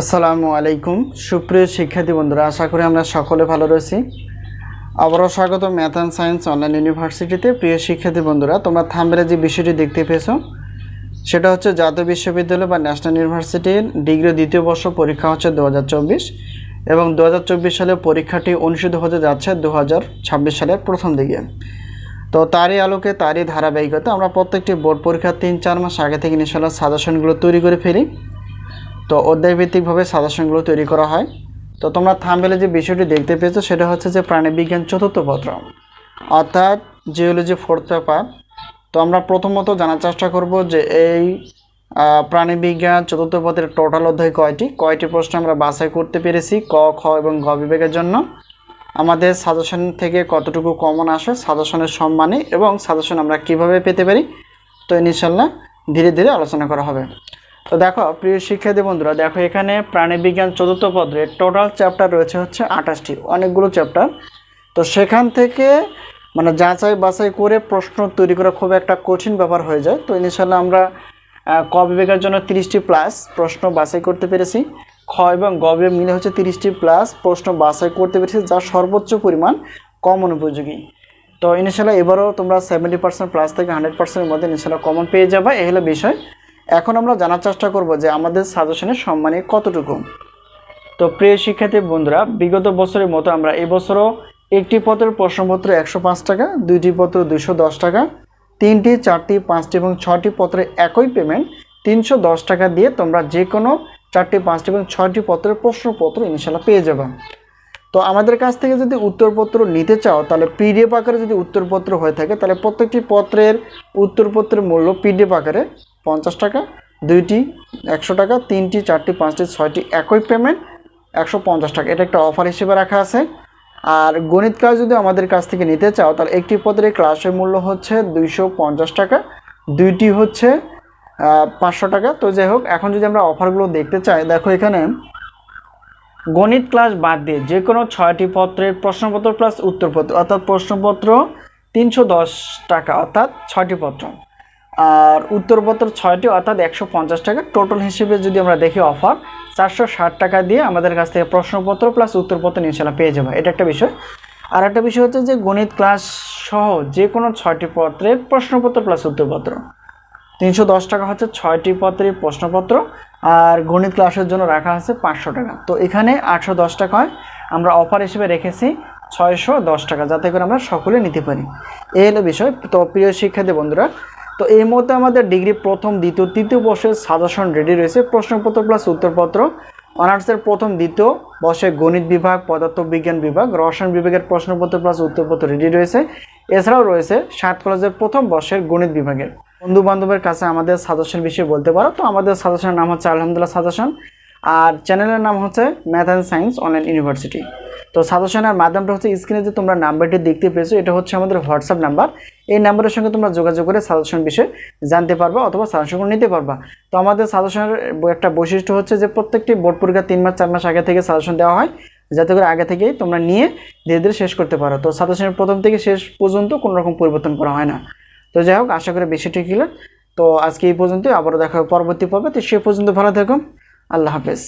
আসসালামু আলাইকুম। সুপ্রিয় শিক্ষার্থী বন্ধুরা, আশা করি আমরা সকলে ভালো রয়েছি। আবারও স্বাগত ম্যাথ অ্যান্ড সায়েন্স অনলাইন ইউনিভার্সিটিতে। প্রিয় শিক্ষার্থী বন্ধুরা, তোমরা থাম্বেলে যে বিষয়টি দেখতে পেয়েছ, সেটা হচ্ছে জাতীয় বিশ্ববিদ্যালয় বা ন্যাশনাল ইউনিভার্সিটির ডিগ্রি দ্বিতীয় বর্ষ পরীক্ষা হচ্ছে দু হাজার চব্বিশ এবং দু হাজার চব্বিশ সালে পরীক্ষাটি অনুষ্ঠিত হতে যাচ্ছে দু হাজার ছাব্বিশ সালের প্রথম দিকে। তো তারই আলোকে, তারই ধারাবাহিকতা আমরা প্রত্যেকটি বোর্ড পরীক্ষার তিন, চার মাস আগে থেকে ইনশাল্লাহ সাজেশনগুলো তৈরি করে ফেলি। তো অধ্যায়ভিত্তিকভাবে সাজেশনগুলো তৈরি করা হয়। তো তোমরা থামবেলে যে বিষয়টি দেখতে পেয়েছ, সেটা হচ্ছে যে প্রাণীবিজ্ঞান চতুর্থ পত্র। অর্থাৎ জিওলজি ফোর্থ পেপার তো আমরা প্রথমত জানার চেষ্টা করব যে এই প্রাণীবিজ্ঞান চতুর্থ পত্রের টোটাল অধ্যায় কয়টি? কয়টি প্রশ্ন আমরা বাছাই করতে পেরেছি ক, খ এবং গ বিভাগের জন্য? আমাদের সাজেশন থেকে কতটুকু কমন আসে সাজেশনের সম্মানে এবং সাজেশন আমরা কীভাবে পেতে পারি, তো ইনশাল্লাহ ধীরে ধীরে আলোচনা করা হবে। তো দেখো, প্রিয় শিক্ষার্থী বন্ধুরা, দেখো এখানে প্রাণীবিজ্ঞান চতুর্থ পত্রের টোটাল চ্যাপ্টার রয়েছে হচ্ছে আঠাশটি, অনেকগুলো চ্যাপ্টার তো সেখান থেকে মানে যাচাই বাছাই করে প্রশ্ন তৈরি করা খুব একটা কঠিন ব্যাপার হয়ে যায়। তো ইনশাল্লাহ আমরা ক জন্য তিরিশটি প্লাস প্রশ্ন বাছাই করতে পেরেছি। খ এবং গ বিভাগ মিলে হচ্ছে তিরিশটি প্লাস প্রশ্ন বাছাই করতে পেরেছি, যা সর্বোচ্চ পরিমাণ কমন উপযোগী। তো ইনশাল্লাহ এবারও তোমরা সেভেন্টি পার্সেন্ট প্লাস থেকে হান্ড্রেড পার্সেন্টের মধ্যে ইনশাল্লাহ কমন পেয়ে যাবে। এই হলো বিষয়। এখন আমরা জানার চেষ্টা করব যে আমাদের সাজেশনের সম্মানে কতটুকু। তো প্রিয় শিক্ষার্থী বন্ধুরা, বিগত বছরের মতো আমরা এই বছরও একটি পত্রের প্রশ্নপত্র একশো পাঁচ টাকা, দুইটি পত্র দুশো দশ টাকা, তিনটি, চারটি, পাঁচটি এবং ছটি পত্রে একই পেমেন্ট তিনশো দশ টাকা দিয়ে তোমরা যে কোনো চারটি, পাঁচটি এবং ছয়টি পত্রের প্রশ্নপত্র ইনশাল্লাহ পেয়ে যাবেন। তো আমাদের কাছ থেকে যদি উত্তরপত্র নিতে চাও, তাহলে পিডিএফ আকারে যদি উত্তরপত্র হয়ে থাকে, তাহলে প্রত্যেকটি পত্রের উত্তরপত্রের মূল্য পিডিএফ আকারে পঞ্চাশ টাকা, দুইটি একশো টাকা, তিনটি, চারটি, পাঁচটি, ছয়টি একই পেমেন্ট একশো পঞ্চাশ টাকা। এটা একটা অফার হিসেবে রাখা আছে। আর গণিত ক্লাস যদি আমাদের কাছ থেকে নিতে চাও, তাহলে একটি পত্রের ক্লাসের মূল্য হচ্ছে দুইশো পঞ্চাশ টাকা, দুইটি হচ্ছে পাঁচশো টাকা। তো যাই হোক, এখন যদি আমরা অফারগুলো দেখতে চাই, দেখো এখানে গণিত ক্লাস বাদ দিয়ে যে কোনো ছয়টি পত্রের প্রশ্নপত্র প্লাস উত্তরপত্র, অর্থাৎ প্রশ্নপত্র তিনশো দশ টাকা, অর্থাৎ ছয়টি পত্র। আর উত্তরপত্র ছয়টি, অর্থাৎ একশো পঞ্চাশ টাকা। টোটাল হিসেবে যদি আমরা দেখি অফার, চারশো ষাট টাকা দিয়ে আমাদের কাছ থেকে প্রশ্নপত্র প্লাস উত্তরপত্র ইনশাল্লাহ পেয়ে যাবে। এটা একটা বিষয়। আর একটা বিষয় হচ্ছে যে গণিত ক্লাস সহ যে কোনো ছয়টি পত্রের প্রশ্নপত্র প্লাস উত্তরপত্র। তিনশো দশ টাকা হচ্ছে ছয়টি পত্রের প্রশ্নপত্র, আর গণিত ক্লাসের জন্য রাখা আছে পাঁচশো টাকা। তো এখানে আটশো দশ টাকা হয়। আমরা অফার হিসেবে রেখেছি ছয়শো দশ টাকা, যাতে করে আমরা সকলে নিতে পারি। এই হলো বিষয়। তো প্রিয় শিক্ষার্থী বন্ধুরা, তো এই মুহূর্তে আমাদের ডিগ্রি প্রথম, দ্বিতীয়, তৃতীয় বর্ষের সাজেশন রেডি রয়েছে। প্রশ্নপত্র প্লাস উত্তরপত্র। অনার্সের প্রথম, দ্বিতীয় বর্ষে গণিত বিভাগ, পদার্থবিজ্ঞান বিভাগ, রসায়ন বিভাগের প্রশ্নপত্র প্লাস উত্তরপত্র রেডি রয়েছে। এছাড়াও রয়েছে সাত কলেজের প্রথম বর্ষের গণিত বিভাগের। বন্ধু বান্ধবের কাছে আমাদের সাজেশন বিষয়ে বলতে পারো। তো আমাদের সাজেশনের নাম হচ্ছে আলহামদুলিল্লাহ সাজেশন আর চ্যানেলের নাম হচ্ছে math and science online university তো সাজেশনের মাধ্যমটা হচ্ছে স্ক্রিনে যে তোমরা নাম্বারটি দেখতে পেয়েছ, এটা হচ্ছে আমাদের হোয়াটসঅ্যাপ নাম্বার এই নাম্বারের সঙ্গে তোমরা যোগাযোগ করে সাজেশন বিষয়ে জানতে পারবা অথবা সাজেশন নিতে পারবা। তো আমাদের সাজেশনের একটা বৈশিষ্ট্য হচ্ছে যে প্রত্যেকটি বোর্ড পরীক্ষা তিন মাস, চার মাস আগে থেকে সাজেশন দেওয়া হয়। যাতে করে আগে থেকেই তোমরা নিয়ে ধীরে ধীরে শেষ করতে পারো। তো সাজেশনের প্রথম থেকে শেষ পর্যন্ত কোনো রকম পরিবর্তন করা হয় না। তো যাই হোক, আশা করি বিষয়টি ক্লিয়ার তো আজকে এই পর্যন্তই, আবারও দেখা হবে পরবর্তী পর্বে। তো সে পর্যন্ত ভালো থাকুন। আল্লাহ হাফেজ।